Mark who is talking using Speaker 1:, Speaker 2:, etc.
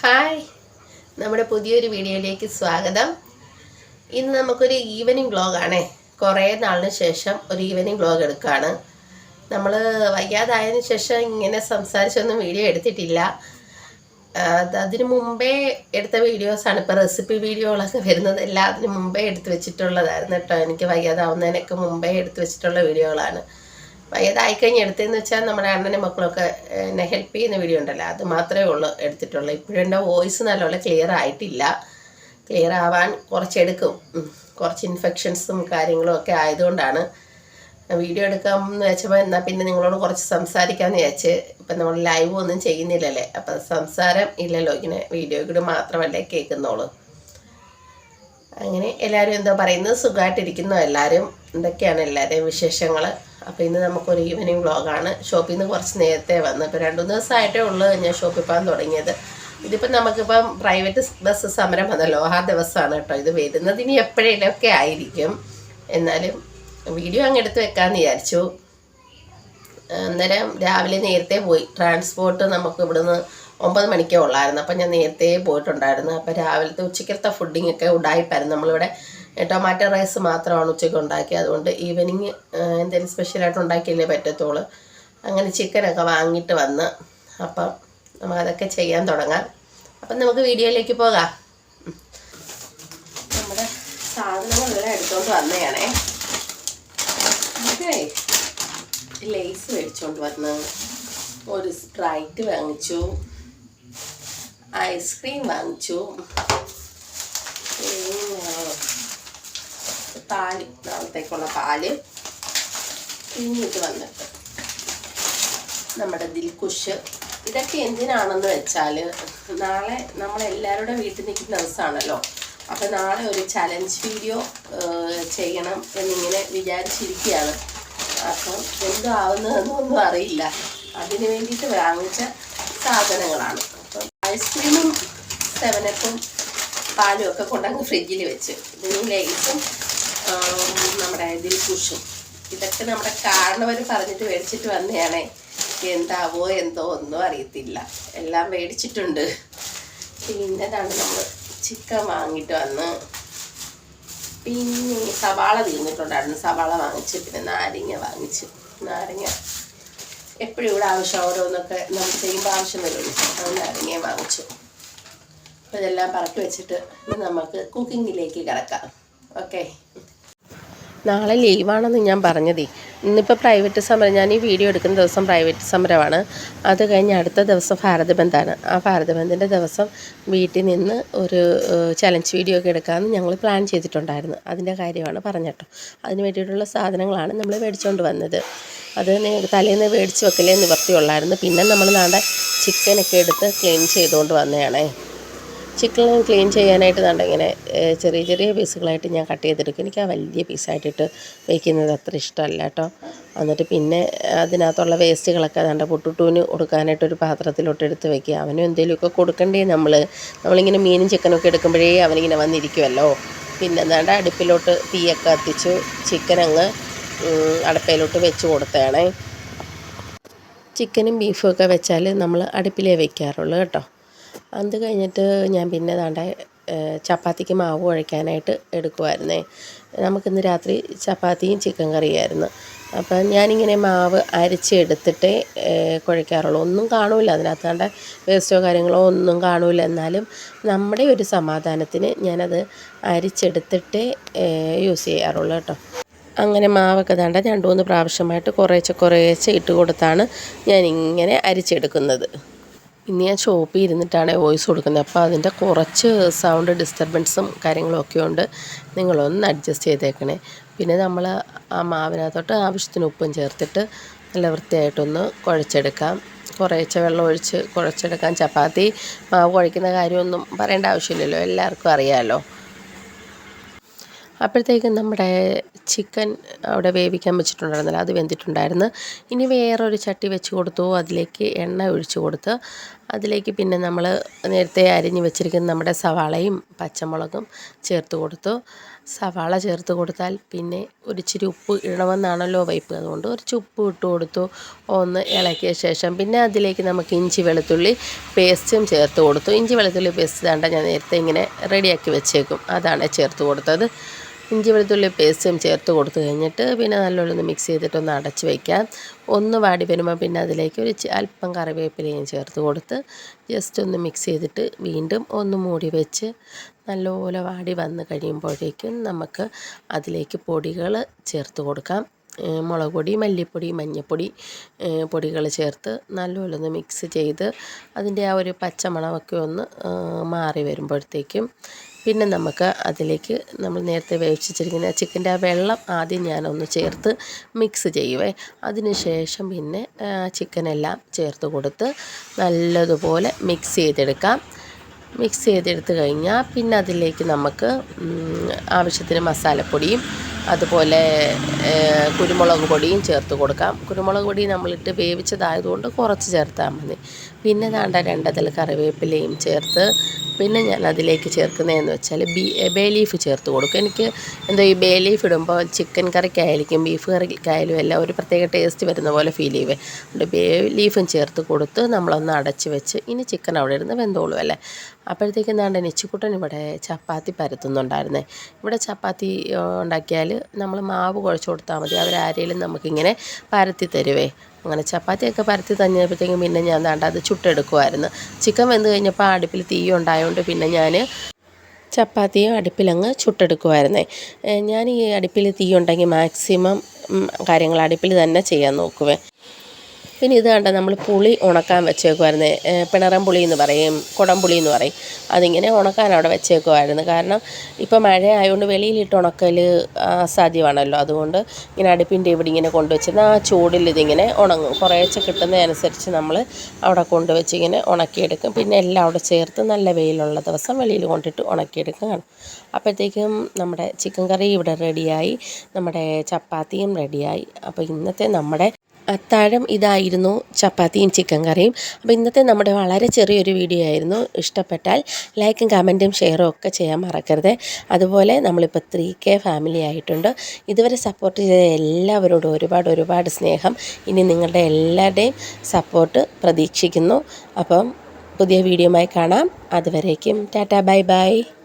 Speaker 1: Hi. നമ്മുടെ പുതിയൊരു വീഡിയോയിലേക്ക് സ്വാഗതം. ഇന്ന് നമുക്കൊരു ഈവനിങ് വ്ളോഗാണേ. കുറേ നാളിന് ശേഷം ഒരു ഈവനിങ് വ്ളോഗ് എടുക്കുകയാണ് നമ്മൾ വയ്യാതായതിന് ശേഷം ഇങ്ങനെ സംസാരിച്ചൊന്നും വീഡിയോ എടുത്തിട്ടില്ല. അതിനു മുമ്പേ എടുത്ത വീഡിയോസാണ്. ഇപ്പോൾ റെസിപ്പി വീഡിയോകളൊക്കെ വരുന്നതെല്ലാം അതിന് മുമ്പേ എടുത്തു വെച്ചിട്ടുള്ളതായിരുന്നു കേട്ടോ. എനിക്ക് വയ്യാതാവുന്നതിനൊക്കെ മുമ്പേ എടുത്തു വെച്ചിട്ടുള്ള വീഡിയോകളാണ്. വയ്യാതായി കഴിഞ്ഞ് എടുത്തതെന്ന് വെച്ചാൽ നമ്മുടെ അണ്ണനും മക്കളൊക്കെ എന്നെ ഹെൽപ്പ് ചെയ്യുന്ന വീഡിയോ ഉണ്ടല്ലോ. അത് മാത്രമേ ഉള്ളൂ എടുത്തിട്ടുള്ളൂ. ഇപ്പോഴും എന്റെ വോയിസ് നല്ലപോലെ ക്ലിയർ ആയിട്ടില്ല. ക്ലിയർ ആവാൻ കുറച്ചെടുക്കും. കുറച്ച് ഇൻഫെക്ഷൻസും കാര്യങ്ങളും ഒക്കെ ആയതുകൊണ്ടാണ്. വീഡിയോ എടുക്കാം എന്ന് വെച്ചപ്പോൾ എന്നാൽ പിന്നെ നിങ്ങളോട് കുറച്ച് സംസാരിക്കാമെന്ന് വിചാരിച്ച് ഇപ്പം നമ്മൾ ലൈവ് ഒന്നും ചെയ്യുന്നില്ലല്ലേ? അപ്പം സംസാരം ഇല്ലല്ലോ. ഇങ്ങനെ വീഡിയോ കൂടി മാത്രമല്ലേ കേൾക്കുന്നുള്ളൂ. അങ്ങനെ എല്ലാവരും എന്തോ പറയുന്നത്? സുഖമായിട്ടിരിക്കുന്നു. എല്ലാവരും എന്തൊക്കെയാണ്? എല്ലാവരുടെയും വിശേഷങ്ങൾ അപ്പോൾ ഇന്ന് നമുക്കൊരു ഈവനിങ് വ്ളോഗാണ് ഷോപ്പിൽ നിന്ന് കുറച്ച് നേരത്തെ വന്ന്. ഇപ്പോൾ രണ്ട് ദിവസമായിട്ടേ ഉള്ളൂ ഞാൻ ഷോപ്പിൽ പോകാൻ തുടങ്ങിയത്. ഇതിപ്പോൾ നമുക്കിപ്പം പ്രൈവറ്റ് ബസ് സമരം വന്നല്ലോ ആ ദിവസമാണ് കേട്ടോ. ഇത് വരുന്നത് ഇനി എപ്പോഴേലൊക്കെ ആയിരിക്കും. എന്നാലും വീഡിയോ അങ്ങ് എടുത്ത് വെക്കാമെന്ന് വിചാരിച്ചു. അന്നേരം രാവിലെ നേരത്തെ പോയി. ട്രാൻസ്പോർട്ട് നമുക്ക് ഇവിടുന്ന് ഒമ്പത് മണിക്കേ ഉള്ളായിരുന്നു. അപ്പം ഞാൻ നേരത്തെ പോയിട്ടുണ്ടായിരുന്നു. അപ്പം രാവിലത്തെ ഉച്ചക്കത്തെ ഫുഡിങ്ങൊക്കെ ഉണ്ടായിപ്പായിരുന്നു നമ്മളിവിടെ ടൊമാറ്റോ റൈസ് മാത്രമാണ് ഉച്ചയ്ക്ക് ഉണ്ടാക്കിയത് അതുകൊണ്ട് ഈവനിങ് എന്തെങ്കിലും സ്പെഷ്യലായിട്ട് ഉണ്ടാക്കിയല്ലേ പറ്റത്തുള്ളൂ. അങ്ങനെ ചിക്കനൊക്കെ വാങ്ങിയിട്ട് വന്ന്. അപ്പം നമ്മൾ അതൊക്കെ ചെയ്യാൻ തുടങ്ങാം. അപ്പം നമുക്ക് വീഡിയോയിലേക്ക് പോകാം. നമ്മുടെ സാധനങ്ങളെല്ലാം എടുത്തുകൊണ്ട് വന്നതാണേ ലേസ് മേടിച്ചുകൊണ്ട് വന്ന്. ഒരു സ്പ്രൈറ്റ് വാങ്ങിച്ചു. ഐസ്ക്രീം വാങ്ങിച്ചു പിന്നെ പാൽ നാളത്തേക്കുള്ള പാൽ പിഴിഞ്ഞിട്ട് വന്നിട്ട് നമ്മുടെ ദിൽകുഷ് ഇതൊക്കെ എന്തിനാണെന്ന് വെച്ചാൽ നാളെ നമ്മളെല്ലാവരുടെ വീട്ടിൽ നിൽക്കുന്ന ദിവസമാണല്ലോ. അപ്പം നാളെ ഒരു ചലഞ്ച് വീഡിയോ ചെയ്യണം എന്നിങ്ങനെ വിചാരിച്ചിരിക്കുകയാണ്. അപ്പം എന്തോ ആവുന്നതെന്നൊന്നും അറിയില്ല. അതിന് വേണ്ടിയിട്ട് വാങ്ങിച്ച സാധനങ്ങളാണ്. അപ്പം ഐസ്ക്രീമും സെവനപ്പും പാലും ഒക്കെ കൊണ്ടങ്ങ് ഫ്രിഡ്ജിൽ വെച്ച്. ഇതിന് ലേസും കുഷും ഇതൊക്കെ നമ്മുടെ കാരണവർ പറഞ്ഞിട്ട് മേടിച്ചിട്ട് വന്നതാണേ എന്താവോ എന്തോ ഒന്നും അറിയത്തില്ല. എല്ലാം മേടിച്ചിട്ടുണ്ട്. പിന്നെ ഇതാണ് നമ്മൾ ചിക്കൻ വാങ്ങിയിട്ട് വന്ന് പിന്നെ സവാള തീർന്നിട്ടുണ്ടായിരുന്നു സവാള വാങ്ങിച്ച് പിന്നെ നാരങ്ങ വാങ്ങിച്ചു. നാരങ്ങ എപ്പോഴും ഇവിടെ ആവശ്യം ഓരോന്നൊക്കെ നമ്മൾ ചെയ്യുമ്പോൾ ആവശ്യം വരുള്ളൂ അത് നാരങ്ങ വാങ്ങിച്ചു. അപ്പോൾ ഇതെല്ലാം പറക്കി വെച്ചിട്ട് നമുക്ക് കുക്കിങ്ങിലേക്ക് കിടക്കാം. ഓക്കെ നാളെ ലീവാണെന്ന് ഞാൻ പറഞ്ഞതേ. ഇന്നിപ്പോൾ പ്രൈവറ്റ് സമരം ഞാൻ ഈ വീഡിയോ എടുക്കുന്ന ദിവസം പ്രൈവറ്റ് സമരമാണ്. അത് കഴിഞ്ഞ് അടുത്ത ദിവസം ഭാരത് ബന്ദാണ് ആ ഭാരത് ബന്ദിന്റെ ദിവസം വീട്ടിൽ നിന്ന് ഒരു ചലഞ്ച് വീഡിയോ ഒക്കെ എടുക്കാമെന്ന് ഞങ്ങൾ പ്ലാൻ ചെയ്തിട്ടുണ്ടായിരുന്നു. അതിന്റെ കാര്യമാണ് പറഞ്ഞിട്ടോ അതിന് വേണ്ടിയിട്ടുള്ള സാധനങ്ങളാണ് നമ്മൾ മേടിച്ചുകൊണ്ട് വന്നത്. അത് തലേന്ന് മേടിച്ച് വെക്കലേ നിവർത്തിയുള്ളായിരുന്നു. പിന്നെ നമ്മൾ നാടെ ചിക്കനൊക്കെ എടുത്ത് ക്ലീൻ ചെയ്തുകൊണ്ട് വന്നതാണേ. ചിക്കൻ ക്ലീൻ ചെയ്യാനായിട്ട് ഇങ്ങനെ ചെറിയ ചെറിയ പീസുകളായിട്ട് ഞാൻ കട്ട് ചെയ്തെടുക്കും. എനിക്ക് ആ വലിയ പീസായിട്ടിട്ട് വയ്ക്കുന്നത് അത്ര ഇഷ്ടമല്ല കേട്ടോ. എന്നിട്ട് പിന്നെ അതിനകത്തുള്ള വേസ്റ്റുകളൊക്കെ ദാണ്ട പൊട്ടുട്ടൂന് കൊടുക്കാനായിട്ട് ഒരു പാത്രത്തിലോട്ട് എടുത്ത് വെക്കുക. അവനും എന്തെങ്കിലുമൊക്കെ കൊടുക്കണ്ടേ നമ്മൾ? നമ്മളിങ്ങനെ മീനും ചിക്കനൊക്കെ എടുക്കുമ്പോഴേ അവനിങ്ങനെ വന്നിരിക്കുമല്ലോ പിന്നെ എന്താണ്ട് അടുപ്പിലോട്ട് തീയൊക്കെ കത്തിച്ചു ചിക്കൻ അങ്ങ് അടപ്പയിലോട്ട് വെച്ച് കൊടുത്തേണേ ചിക്കനും ബീഫും ഒക്കെ വെച്ചാൽ നമ്മൾ അടുപ്പിലേ വെക്കാറുള്ളൂ കേട്ടോ. അത് കഴിഞ്ഞിട്ട് ഞാൻ പിന്നെ ദാണ്ടെ ചപ്പാത്തിക്ക് മാവ് കുഴയ്ക്കാനായിട്ട് എടുക്കുമായിരുന്നേ നമുക്കിന്ന് രാത്രി ചപ്പാത്തിയും ചിക്കൻ കറിയായിരുന്നു. അപ്പം ഞാനിങ്ങനെ മാവ് അരിച്ചെടുത്തിട്ടേ കുഴയ്ക്കാറുള്ളൂ ഒന്നും കാണില്ല അതിനകത്ത് വേസ്റ്റോ കാര്യങ്ങളോ ഒന്നും കാണില്ല എന്നാലും നമ്മുടെ ഒരു സമാധാനത്തിന് ഞാനത് അരിച്ചെടുത്തിട്ടേ യൂസ് ചെയ്യാറുള്ളൂ കേട്ടോ. അങ്ങനെ മാവൊക്കെ ദാണ്ട രണ്ടു മൂന്ന് പ്രാവശ്യമായിട്ട് കുറേശ്ശെ കുറേശ്ശെ ഇട്ട് കൊടുത്താണ് ഞാനിങ്ങനെ അരിച്ചെടുക്കുന്നത്. ഇന്ന് ഞാൻ ഷോപ്പിൽ ഇരുന്നിട്ടാണ് വോയിസ് കൊടുക്കുന്നത്. അപ്പോൾ അതിന്റെ കുറച്ച് സൗണ്ട് ഡിസ്റ്റർബൻസും കാര്യങ്ങളൊക്കെ ഉണ്ട്. നിങ്ങളൊന്ന് അഡ്ജസ്റ്റ് ചെയ്തേക്കണേ. പിന്നെ നമ്മൾ ആ മാവിനകത്തോട്ട് ആവശ്യത്തിന് ഉപ്പും ചേർത്തിട്ട് നല്ല വൃത്തിയായിട്ടൊന്ന് കുഴച്ചെടുക്കാം. കുറേശ്ശെ വെള്ളം ഒഴിച്ച് കുഴച്ചെടുക്കാം. ചപ്പാത്തി മാവ് കുഴയ്ക്കുന്ന കാര്യമൊന്നും പറയേണ്ട ആവശ്യമില്ലല്ലോ. എല്ലാവർക്കും അറിയാമല്ലോ അപ്പോഴത്തേക്കും നമ്മുടെ ചിക്കൻ അവിടെ വേവിക്കാൻ വെച്ചിട്ടുണ്ടായിരുന്നല്ലോ. അത് വെന്തിട്ടുണ്ടായിരുന്നു. ഇനി വേറൊരു ചട്ടി വെച്ച് കൊടുത്തു. അതിലേക്ക് എണ്ണ ഒഴിച്ച് കൊടുത്ത് അതിലേക്ക് പിന്നെ നമ്മൾ നേരത്തെ അരിഞ്ഞ് വെച്ചിരിക്കുന്ന നമ്മുടെ സവാളയും പച്ചമുളകും ചേർത്ത് കൊടുത്തു. സവാള ചേർത്ത് കൊടുത്താൽ പിന്നെ ഒരിച്ചിരി ഉപ്പ് ഇടണമെന്നാണല്ലോ വൈപ്പ്. അതുകൊണ്ട് കുറച്ച് ഉപ്പ് ഇട്ട് കൊടുത്തു. ഒന്ന് ഇളക്കിയ ശേഷം പിന്നെ അതിലേക്ക് നമുക്ക് ഇഞ്ചി വെളുത്തുള്ളി പേസ്റ്റും ചേർത്ത് കൊടുത്തു. ഇഞ്ചി വെളുത്തുള്ളി പേസ്റ്റ് ഞാൻ നേരത്തെ ഇങ്ങനെ റെഡിയാക്കി വെച്ചേക്കും. അതാണ് ചേർത്ത് കൊടുത്തത്. ഇഞ്ചി വെളുത്തുള്ളി പേസ്റ്റും ചേർത്ത് കൊടുത്തു കഴിഞ്ഞിട്ട് പിന്നെ നല്ലോണം ഒന്ന് മിക്സ് ചെയ്തിട്ടൊന്ന് അടച്ച് വയ്ക്കാം ഒന്ന് വാടി വരുമ്പോൾ പിന്നെ അതിലേക്ക് ഒരു അല്പം കറിവേപ്പിലയും ചേർത്ത് കൊടുത്ത് ജസ്റ്റ് ഒന്ന് മിക്സ് ചെയ്തിട്ട് വീണ്ടും ഒന്ന് മൂടി വെച്ച് നല്ലപോലെ വാടി വന്ന് കഴിയുമ്പോഴേക്കും നമുക്ക് അതിലേക്ക് പൊടികൾ ചേർത്ത് കൊടുക്കാം. മുളക് പൊടി മല്ലിപ്പൊടി മഞ്ഞൾപ്പൊടി പൊടികൾ ചേർത്ത് നല്ലപോലെ ഒന്ന് മിക്സ് ചെയ്ത് അതിന്റെ ആ ഒരു പച്ചമണമൊക്കെ ഒന്ന് മാറി വരുമ്പോഴത്തേക്കും പിന്നെ നമുക്ക് അതിലേക്ക് നമ്മൾ നേരത്തെ വേവിച്ചിരിക്കുന്ന ചിക്കന്റെ ആ വെള്ളം ആദ്യം ഞാനൊന്ന് ചേർത്ത് മിക്സ് ചെയ്യുവേ. അതിനുശേഷം പിന്നെ ചിക്കനെല്ലാം ചേർത്ത് കൊടുത്ത് നല്ലതുപോലെ മിക്സ് ചെയ്തെടുക്കാം. മിക്സ് ചെയ്തെടുത്ത് കഴിഞ്ഞാൽ പിന്നെ അതിലേക്ക് നമുക്ക് ആവശ്യത്തിന് മസാലപ്പൊടിയും അതുപോലെ കുരുമുളക് പൊടിയും ചേർത്ത് കൊടുക്കാം. കുരുമുളക് പൊടി നമ്മളിട്ട് വേവിച്ചതായതുകൊണ്ട് കുറച്ച് ചേർത്താൽ മതി. പിന്നെ ദാണ്ട രണ്ടതിൽ കറിവേപ്പിലയും ചേർത്ത് പിന്നെ ഞാൻ അതിലേക്ക് ചേർക്കുന്നതെന്ന് വെച്ചാൽ ബീ ബേ ലീഫ് ചേർത്ത് കൊടുക്കും. എനിക്ക് എന്തോ ഈ ബേ ലീഫ് ഇടുമ്പോൾ ചിക്കൻ കറിക്കായാലും ബീഫ് കറിക്കായാലും എല്ലാം ഒരു പ്രത്യേക ടേസ്റ്റ് വരുന്ന പോലെ ഫീൽ ചെയ്യുവേ അതുകൊണ്ട് ബേ ലീഫും ചേർത്ത് കൊടുത്ത് നമ്മളൊന്ന് അടച്ച് വെച്ച് ഇനി ചിക്കൻ അവിടെ ഇരുന്ന് വെന്തോളൂ അല്ലേ? അപ്പോഴത്തേക്കും എന്താണ്ട് നെച്ചിക്കുട്ടൻ ഇവിടെ ചപ്പാത്തി പരത്തുന്നുണ്ടായിരുന്നേ. ഇവിടെ ചപ്പാത്തി ഉണ്ടാക്കിയാൽ നമ്മൾ മാവ് കുഴച്ച് കൊടുത്താൽ മതി. അവരാരേലും നമുക്കിങ്ങനെ പരത്തി തരുവേ. അങ്ങനെ ചപ്പാത്തിയൊക്കെ പരത്തി തന്നപ്പോഴത്തേക്കും പിന്നെ ഞാൻ ദാണ്ട അത് ചുട്ടെടുക്കുമായിരുന്നു ചിക്കൻ വെന്ത് കഴിഞ്ഞപ്പോൾ അടുപ്പിൽ തീ ഉണ്ടായതുകൊണ്ട് പിന്നെ ഞാൻ ചപ്പാത്തിയും അടുപ്പിലങ്ങ് ചുട്ടെടുക്കുമായിരുന്നേ ഞാൻ ഈ അടുപ്പിൽ തീ ഉണ്ടെങ്കിൽ മാക്സിമം കാര്യങ്ങൾ അടുപ്പിൽ തന്നെ ചെയ്യാൻ നോക്കുവേ. പിന്നെ ഇത് കണ്ട നമ്മൾ പുളി ഉണക്കാൻ വെച്ചേക്കുമായിരുന്നു പിണറം പുളി എന്ന് പറയും കുടംപുളി എന്ന് പറയും. അതിങ്ങനെ ഉണക്കാൻ അവിടെ വെച്ചേക്കുമായിരുന്നു കാരണം ഇപ്പോൾ മഴ ആയതുകൊണ്ട് വെളിയിലിട്ട് ഉണക്കൽ അസാധ്യമാണല്ലോ. അതുകൊണ്ട് ഇങ്ങനെ അടുപ്പിന്റെ ഇവിടെ ഇങ്ങനെ കൊണ്ടുവച്ചിരുന്ന ആ ചൂടിൽ ഇതിങ്ങനെ ഉണങ്ങും. കുറേശ്ശെ കിട്ടുന്നതനുസരിച്ച് നമ്മൾ അവിടെ കൊണ്ടുവച്ച് ഇങ്ങനെ ഉണക്കിയെടുക്കും. പിന്നെ എല്ലാം അവിടെ ചേർത്ത് നല്ല വെയിലുള്ള ദിവസം വെളിയിൽ കൊണ്ടിട്ട് ഉണക്കിയെടുക്കുകയാണ്. അപ്പോഴത്തേക്കും നമ്മുടെ ചിക്കൻ കറി ഇവിടെ റെഡിയായി. നമ്മുടെ ചപ്പാത്തിയും റെഡിയായി. അപ്പോൾ ഇന്നത്തെ നമ്മുടെ അത്താഴം ഇതായിരുന്നു ചപ്പാത്തിയും ചിക്കൻ കറിയും. അപ്പോൾ ഇന്നത്തെ നമ്മുടെ വളരെ ചെറിയൊരു വീഡിയോ ആയിരുന്നു. ഇഷ്ടപ്പെട്ടാൽ ലൈക്കും കമന്റും ഷെയറും ഒക്കെ ചെയ്യാൻ മറക്കരുത്. അതുപോലെ നമ്മളിപ്പോൾ ത്രീ കെ ഫാമിലി ആയിട്ടുണ്ട്. ഇതുവരെ സപ്പോർട്ട് ചെയ്ത എല്ലാവരോടും ഒരുപാട് ഒരുപാട് സ്നേഹം. ഇനി നിങ്ങളുടെ എല്ലാവരുടെയും സപ്പോർട്ട് പ്രതീക്ഷിക്കുന്നു. അപ്പം പുതിയ വീഡിയോയുമായി കാണാം. അതുവരേക്കും ടാറ്റ ബൈ ബൈ.